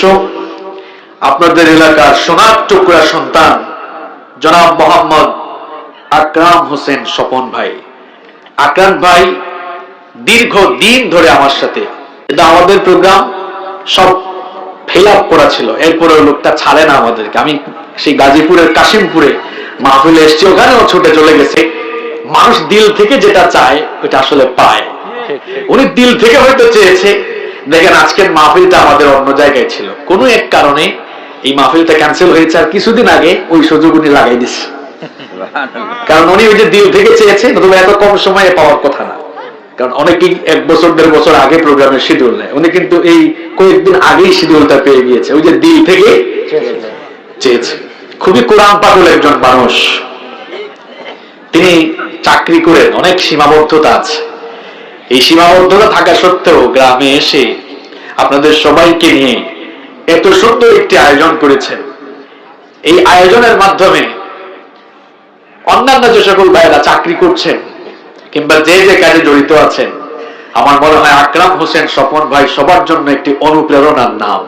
সদস্য আপনাদের এলাকার সোনার টুকরা সন্তান, জনাব মোহাম্মদ আকরাম হোসেন স্বপন ভাই। আকরাম ভাই দীর্ঘ দিন ধরে আমার সাথে। আমাদের প্রোগ্রাম, সব ফেল আপ করা ছিল। এরপরে লোকটা ছাড়ে না আমাদেরকে। আমি সেই গাজীপুরের কাশিমপুরে মাহফিলে এসছি, ওখানেও ছুটে চলে গেছে। মানুষ দিল থেকে যেটা চায় ওটা আসলে পায়। উনি দিল থেকে হয়তো চেয়েছে দেখেন আজকের মাহফিলটা আমাদের অন্য জায়গায় ছিল। কোনো এক কারণে এই মাহফিলটা ক্যান্সেল হয়েছে আর কিছুদিন আগে ওই সুযোগ উনি লাগাই দিচ্ছে কারণ উনি ওই যে দিল থেকে চেয়েছে নতুবা এত কম সময়ে পাওয়ার কথা না। কারণ অনেকেই এক বছর দেড় বছর আগে প্রোগ্রামের শিডিউল নেয়। উনি কিন্তু এই কয়েকদিন আগেই শিডিউলটা পেয়ে গিয়েছে। ওই যে দিল থেকে চেয়েছে। খুবই কোরআন পাগল একজন মানুষ। তিনি চাকরি করেন অনেক সীমাবদ্ধতা আছে। এই সীমাবদ্ধতা থাকা সত্ত্বেও গ্রামে এসে আপনাদের সবাইকে নিয়ে এত সুন্দর একটি আয়োজন করেছেন এই আয়োজনের মাধ্যমে অন্যান্য যে সকল ভাইয়েরা চাকরি করছেন কিংবা যে যে কাজে জড়িত আছেন, আমার মনে হয় আকরাম হোসেন স্বপন ভাই সবার জন্য একটি অনুপ্রেরণার নাম।